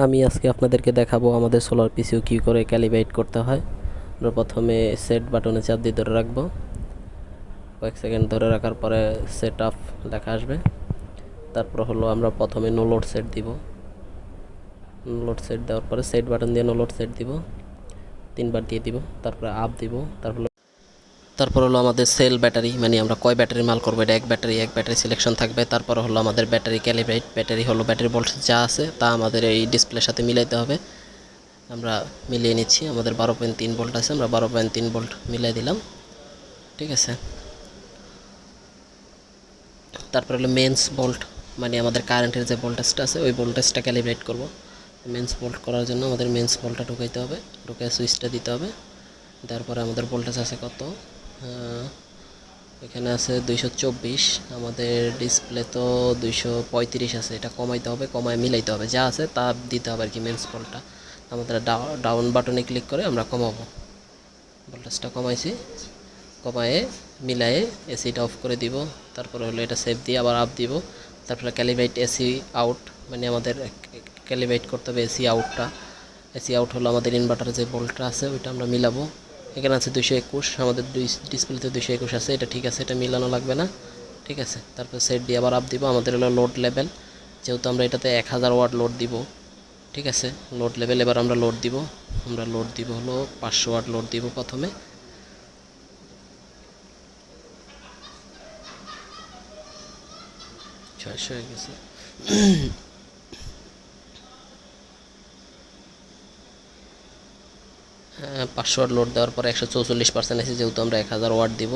আমি আজকে আপনাদেরকে দেখাবো আমাদের সোলার পিসিও কী করে ক্যালিব্রেট করতে হয়। আমরা প্রথমে সেট বাটনে চাপ দিয়ে ধরে রাখব। কয়েক সেকেন্ড ধরে রাখার পরে সেট আপ লেখা আসবে। তারপর হলো আমরা প্রথমে নো লোড সেট দিব। নো লোড সেট দেওয়ার পরে সেট বাটন দিয়ে নো লোড সেট দিব। তিনবার দিয়ে দিব, তারপরে আপ দিব, তারপর তারপর হলো আমাদের সেল ব্যাটারি মানে আমরা কয় ব্যাটারি মাল করব? এটা এক ব্যাটারি এক ব্যাটারি সিলেকশন থাকবে। তারপর হলো আমাদের ব্যাটারি ক্যালিব্রেট ব্যাটারি হলো ব্যাটারি ভোল্টেজ যা আছে, তা আমাদের এই ডিসপ্লের সাথে মিলাইতে হবে। আমরা মিলিয়ে নিচ্ছি, আমাদের বারো পয়েন্ট তিন ভোল্ট আছে, আমরা বারো পয়েন্ট তিন ভোল্ট মিলাই দিলাম। ঠিক আছে? তারপর হলো মেন্স ভোল্ট মানে আমাদের কারেন্টের যে ভোল্টেজটা আছে, ওই ভোল্টেজটা ক্যালিব্রেট করব। মেন্স ভোল্ট করার জন্য আমাদের মেন্স ভোল্টটা ঢুকাইতে হবে ঢুকে সুইচটা দিতে হবে। তারপরে আমাদের ভোল্টেজ আছে কত? এখানে আছে দুইশো চব্বিশ, আমাদের ডিসপ্লে তো দুইশো পঁয়ত্রিশ আছে, এটা কমাইতে হবে, কমায় মিলাইতে হবে, যা আছে তা দিতে হবে আর কি মেন্স ভোল্টটা আমাদের ডাউন বাটনে ক্লিক করে আমরা কমাবো। ভোল্টেজটা কমাইছি, কমায়ে মিলায়ে এসিটা অফ করে দিব, তারপরে হলো এটা সেভ দিয়ে আবার আপ দিব, তারপরে ক্যালিব্রেট এসি আউট মানে আমাদের ক্যালিব্রেট করতে হবে এসি আউটটা এসি আউট হলো আমাদের ইনভার্টারের যে ভোল্টটা আছে, ওইটা আমরা মিলাবো। এখানে আছে দুইশো একুশ, আমাদের দুই ডিসপ্লেতে দুইশো একুশ আছে, এটা ঠিক আছে, এটা মিলানো লাগবে না, ঠিক আছে? তারপর সেট দিয়ে আবার আপ দিব, আমাদের হলো লোড লেভেল যেহেতু আমরা এটাতে এক হাজার ওয়াট লোড দিব, ঠিক আছে? লোড লেভেল এবার আমরা লোড দিব, আমরা লোড দিব হলো পাঁচশো ওয়াট লোড দিব প্রথমে। ছয়শো হয়ে গেছে। পাঁচশো ওয়াট লোড দেওয়ার পরে একশো চৌচল্লিশ পার্সেন্ট এসে যেহেতু আমরা এক হাজার ওয়াট দিব।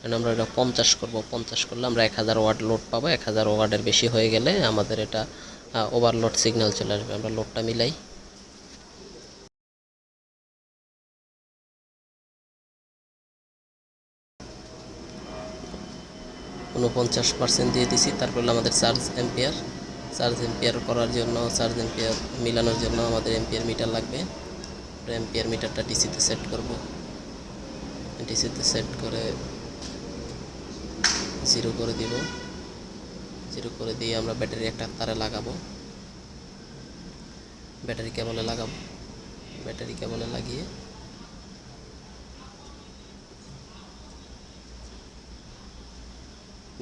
কারণ আমরা এটা পঞ্চাশ করব, পঞ্চাশ করলে আমরা এক হাজার ওয়াট লোড পাবো। এক হাজার ওয়াটের বেশি হয়ে গেলে আমাদের এটা ওভারলোড সিগন্যাল চলে আসবে। আমরা লোডটা মিলাই। উনপঞ্চাশ পার্সেন্ট দিয়ে দিছি, তারপর আমাদের চার্জ এম্পিয়ার চার্জ এম্পিয়ার করার জন্য চার্জ এম্পিয়ার মিলানোর জন্য আমাদের এম্পিয়ার মিটার লাগবে। এম্পিয়ার মিটারটা ডিসিতে সেট করব। ডিসিতে সেট করে জিরো করে দিব। জিরো করে দিয়ে আমরা ব্যাটারি একটা তারে লাগাবো। ব্যাটারি কেবলে লাগাবো। ব্যাটারি কেবলে লাগিয়ে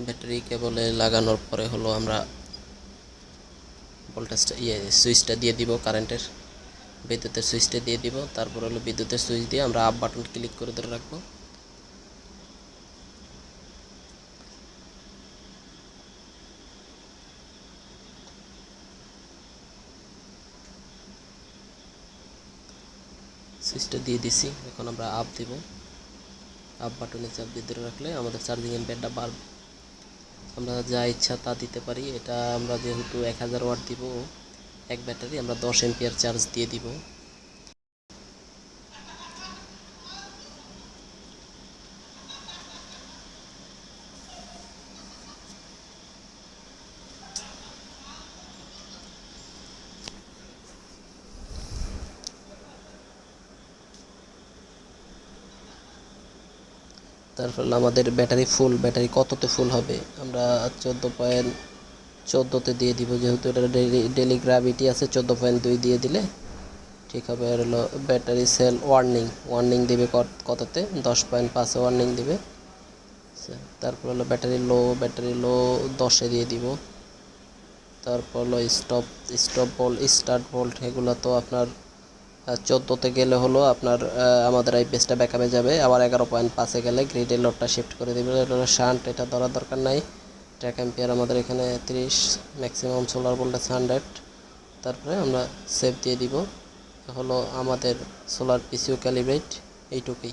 ব্যাটারি কেবলে লাগানোর পরে হলো আমরা ভোল্টেজটা ইয়ে সুইচটা দিয়ে দিব কারেন্টের বিদ্যুতের সুইচটা দিয়ে দিব। তারপর হলো বিদ্যুতের সুইচ দিয়ে আমরা আপ বাটন ক্লিক করে ধরে রাখব। সুইচটা দিয়ে দিছি। এখন আমরা আপ দিব। আপ বাটনে চাপ দিয়ে ধরে রাখলে আমাদের চার্জিং এম্পিয়ারটা বাড়বে। আমরা যা ইচ্ছা তা দিতে পারি। এটা আমরা যেহেতু এক হাজার ওয়াট দিব। এক ব্যাটারি আমরা দশ এম্পিয়ার চার্জ দিয়ে দিব। তারপর আমাদের ব্যাটারি ফুল ব্যাটারি কততে ফুল হবে? আমরা চোদ্দ পয়েন্ট চোদ্দোতে দিয়ে দিব যেহেতু এটা ডেলি ডেলি গ্রাভিটি আছে চোদ্দ পয়েন্ট দুই দিয়ে দিলে ঠিক হবে আর হলো ব্যাটারি সেল ওয়ার্নিং ওয়ার্নিং দিবে কত- কততে? দশ পয়েন্ট পাঁচে ওয়ার্নিং দিবে। আচ্ছা, তারপর হলো ব্যাটারি লো ব্যাটারি লো দশে দিয়ে দিব। তারপর হলো stop stop volt start volt এগুলো তো আপনার চোদ্দোতে গেলে হলো আপনার আমাদের এই পেজটা ব্যাকআপে যাবে। আবার এগারো পয়েন্ট পাঁচে গেলে গ্রিডের লোডটা শিফট করে দেবে। শান্ট এটা ধরার দরকার নাই। ট্র্যাক অ্যাম্পিয়ার আমাদের এখানে তিরিশ ম্যাক্সিমাম সোলার ভোল্টেজ হান্ড্রেড তারপরে আমরা সেভ দিয়ে দিব। হলো আমাদের সোলার পিসিও ক্যালিব্রেট এইটুকুই।